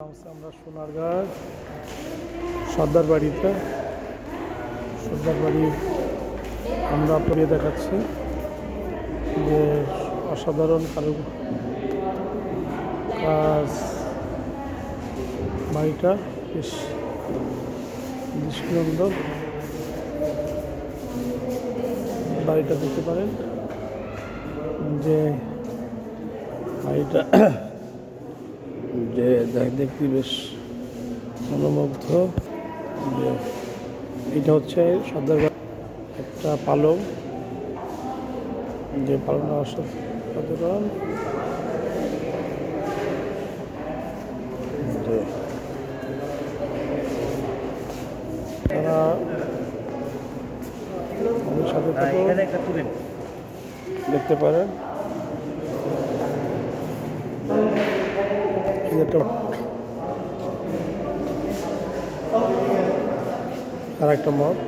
আমরা সোনারগাঁ সর্দার বাড়িতে সর্দার বাড়ি আমরা পড়ে দেখাচ্ছি যে অসাধারণ কারু কাজ বাড়িটা বেশ দৃষ্টিনন্দন। বাড়িটা দেখতে পারেন যে বাড়িটা যে দেখ- দেখতে বেশ মনোমুগ্ধ। যে এটা হচ্ছে সর্দার একটা পালং। যে অসাধারণ তারা আমাদের সাথে দেখতে পারেন। একটা আর একটা মঠ।